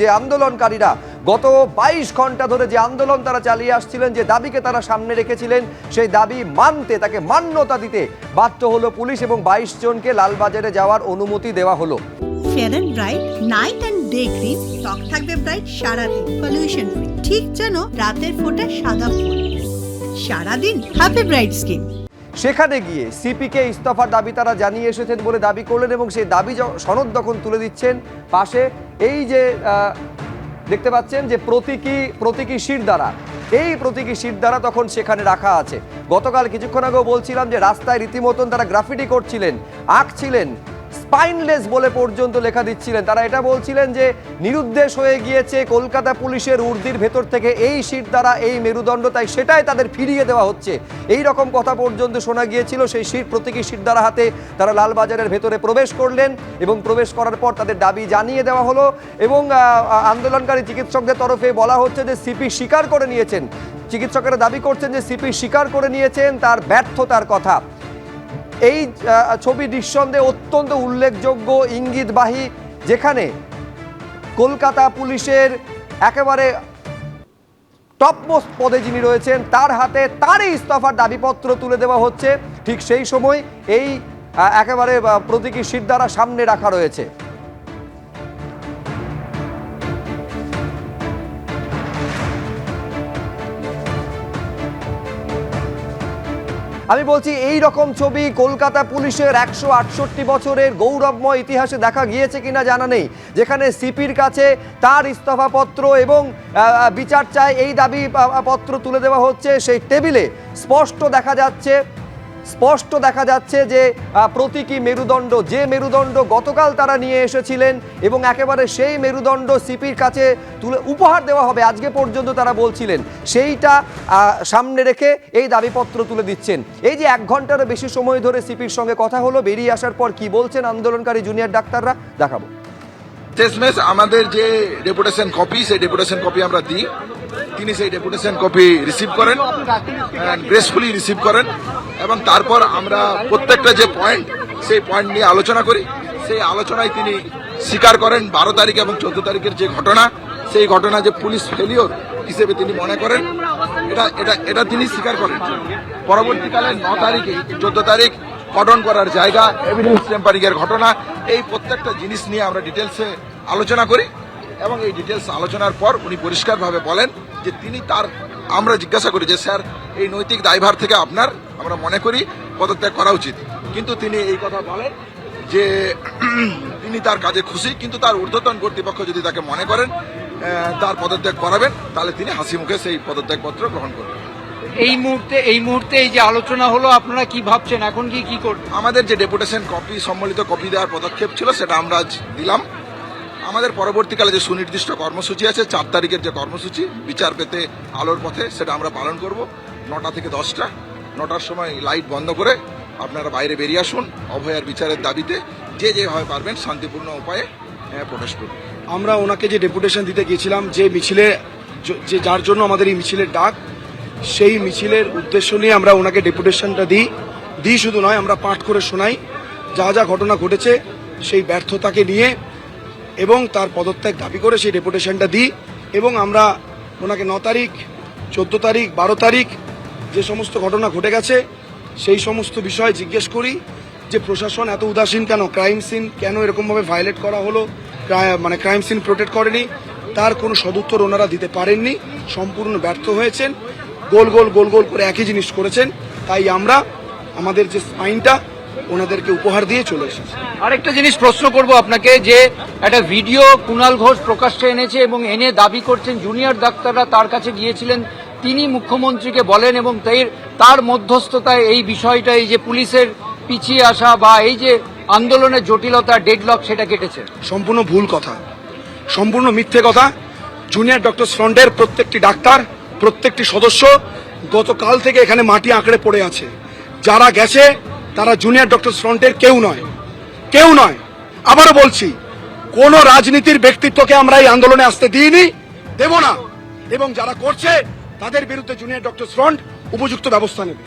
যে আন্দোলনকারীরা গত বাইশ ঘণ্টা ধরে যে আন্দোলন তারা চালিয়ে আসছিলেন, যে দাবিকে তারা সামনে রেখেছিলেন, সেই দাবি মানতে, তাকে মান্যতা দিতে বাধ্য হলো পুলিশ এবং বাইশ জনকে লালবাজারে যাওয়ার অনুমতি দেওয়া হলো। ঠিক যেন রাতের ফোঁটা সাদা ফুল সারাদিন হ্যাপি ব্রাইট স্কিন সেখানে গিয়ে সিপিকে ইস্তফার দাবি তারা জানিয়ে এসেছেন বলে দাবি করলেন এবং সেই দাবি সনদ যখন তুলে দিচ্ছেন পাশে। এই যে দেখতে পাচ্ছেন যে প্রতীকী প্রতীকী শির দ্বারা, এই প্রতীকী শির দ্বারা তখন সেখানে রাখা আছে। গতকাল কিছুক্ষণ আগেও বলছিলাম যে রাস্তায় রীতিমতন তারা গ্রাফিটি করছিলেন, আঁকছিলেন। স্পাইনলেস বলে পর্যন্ত লেখা দিচ্ছিলেন। তারা এটা বলছিলেন যে, নিরুদ্দেশ হয়ে গিয়েছে কলকাতা পুলিশের উর্দির ভেতর থেকে এই সিট দ্বারা এই মেরুদণ্ড, তাই সেটাই তাদের ফিরিয়ে দেওয়া হচ্ছে। এই রকম কথা পর্যন্ত শোনা গিয়েছিল, সেই সিট, প্রতীকী সিট দ্বারা হাতে তারা লালবাজারের ভেতরে প্রবেশ করলেন এবং প্রবেশ করার পর তাদের দাবি জানিয়ে দেওয়া হলো এবং আন্দোলনকারী চিকিৎসকদের তরফে বলা হচ্ছে যে, সিপি স্বীকার করে নিয়েছেন। চিকিৎসকেরা দাবি করছেন যে, সিপি স্বীকার করে নিয়েছেন তার ব্যর্থতার কথা। এই ছবি নিঃসন্দেহে অত্যন্ত উল্লেখযোগ্য ইঙ্গিতবাহী, যেখানে কলকাতা পুলিশের একেবারে টপমোস্ট পদে যিনি রয়েছেন, তার হাতে তারই ইস্তফার দাবিপত্র তুলে দেওয়া হচ্ছে। ঠিক সেই সময় এই একেবারে প্রতীকী সিদ্ধারা সামনে রাখা রয়েছে। আমি বলছি এই রকম ছবি কলকাতা পুলিশের একশো আটষট্টি বছরের গৌরবময় ইতিহাসে দেখা গিয়েছে কিনা জানা নেই। যেখানে সিপির কাছে তার ইস্তফাপত্র এবং বিচার চায়, এই দাবি পত্র তুলে দেওয়া হচ্ছে। সেই টেবিলে স্পষ্ট দেখা যাচ্ছে স্পষ্ট দেখা যাচ্ছে যে প্রতীকী মেরুদণ্ড, যে মেরুদণ্ড গতকাল তারা নিয়ে এসেছিলেন এবং একেবারে সেই মেরুদণ্ড সিপির কাছে তুলে উপহার দেওয়া হবে আজকে পর্যন্ত তারা বলছিলেন। সেইটা সামনে রেখে এই দাবিপত্র তুলে দিচ্ছেন। এই যে এক ঘন্টারও বেশি সময় ধরে সিপির সঙ্গে কথা হলো, বেরিয়ে আসার পর কি বলছেন আন্দোলনকারী জুনিয়র ডাক্তাররা? দেখাবো। আমাদের যে ডেপুটেশন কপি, সেই ডেপুটেশন কপি আমরা দিই। তিনি সেই ডেপুটেশন কপি রিসিভ করেন গ্রেসফুলি রিসিভ করেন এবং তারপর আমরা প্রত্যেকটা যে পয়েন্ট সেই পয়েন্ট নিয়ে আলোচনা করি। সেই আলোচনায় তিনি স্বীকার করেন বারো তারিখ এবং চোদ্দ তারিখের যে ঘটনা, সেই ঘটনা যে পুলিশ ফেলিওর হিসেবে তিনি মনে করেন, এটা এটা এটা তিনি স্বীকার করেন। পরবর্তীকালে ন তারিখে, চোদ্দ তারিখ কটন করার জায়গা এভিডেন্স টেম্পারিং এর ঘটনা, এই প্রত্যেকটা জিনিস নিয়ে আমরা ডিটেলসে আলোচনা করি। এবং এই ডিটেলস আলোচনার পর উনি পরিষ্কারভাবে বলেন যে তিনি তার আমরা জিজ্ঞাসা করি যে স্যার এই নৈতিক দায়ভার থেকে আপনার আমরা মনে করি পদত্যাগ করা উচিত। কিন্তু তিনি এই কথা বলেন যে তিনি তার কাজে খুশি কিন্তু তার ঊর্ধ্বতন কর্তৃপক্ষ যদি তাকে মনে করেন তার পদত্যাগ করাবেন তাহলে তিনি হাসি মুখে সেই পদত্যাগপত্র গ্রহণ করবেন। এই মুহূর্তে এই মুহূর্তে এই যে আলোচনা হলো আপনারা কি ভাবছেন? এখন কি কি করবেন? আমাদের যে ডেপুটেশন কপি সম্মিলিত কপি দেওয়ার পদক্ষেপ ছিল সেটা আমরা আজ দিলাম আমাদের পরবর্তীকালে যে সুনির্দিষ্ট কর্মসূচি আছে চার তারিখের যে কর্মসূচি বিচার পেতে আলোর পথে সেটা আমরা পালন করব। নটা থেকে দশটা। নটার সময় লাইট বন্ধ করে আপনারা বাইরে বেরিয়ে আসুন অভয়ার বিচারের দাবিতে। যে যেভাবে পারবেন শান্তিপূর্ণ উপায়ে আহ, প্রবেশ করুন। আমরা ওনাকে যে ডেপুটেশন দিতে গিয়েছিলাম যে মিছিলে যে যার জন্য আমাদের এই মিছিলের ডাক সেই মিছিলের উদ্দেশ্য নিয়ে আমরা ওনাকে ডেপুটেশনটা দিই। দিই শুধু নয় আমরা পাঠ করে শোনাই। যা যা ঘটনা ঘটেছে সেই ব্যর্থতাকে নিয়ে এবং তার পদত্যাগ দাবি করে সেই ডেপুটেশনটা দিই এবং আমরা ওনাকে ন তারিখ, চোদ্দ তারিখ, বারো তারিখ যে সমস্ত ঘটনা ঘটে গেছে, সেই সমস্ত বিষয় জিজ্ঞেস করি যে প্রশাসন এত উদাসীন কেন? ক্রাইম সিন কেন এরকমভাবে ভায়োলেট করা হলো? মানে ক্রাইম সিন প্রোটেক্ট করেনি। তার কোনো সদুত্তর ওনারা দিতে পারেননি। সম্পূর্ণ ব্যর্থ হয়েছেন। গোল গোল গোল গোল করে একই জিনিস করেছেন। তাই আমরা, আমাদের যে স্পাইনটা ওনাদেরকে উপহার দিয়ে চলে এসেছি। আরেকটা জিনিস প্রশ্ন করব আপনাকে যে একটা ভিডিও কুণাল ঘোষ প্রকাশ্যে এনেছে এবং এনে দাবি করছেন জুনিয়র ডাক্তাররা তার কাছে গিয়েছিলেন তিনি মুখ্যমন্ত্রীকে বলেন এবং তাই- তার মধ্যস্থতায় এই বিষয়টা এই যে পুলিশের পিছিয়ে আসা বা এই যে আন্দোলনের জটিলতা ডেডলক সেটা কেটেছে। সম্পূর্ণ ভুল কথা। সম্পূর্ণ মিথ্যে কথা। জুনিয়র ডক্টর ফ্রন্টের প্রত্যেকটি ডাক্তার প্রত্যেকটি সদস্য গতকাল থেকে এখানে মাটি আঁকড়ে পড়ে আছে। যারা গেছে তারা জুনিয়র ডক্টর ফ্রন্টের কেউ নয়। কেউ নয়। আবারও বলছি, কোন রাজনীতির ব্যক্তিত্বকে আমরা এই আন্দোলনে আসতে দিইনি, দেব না। এবং যারা করছে, তাদের বিরুদ্ধে জুনিয়র ডক্টর ফ্রন্ট উপযুক্ত ব্যবস্থা নেবে।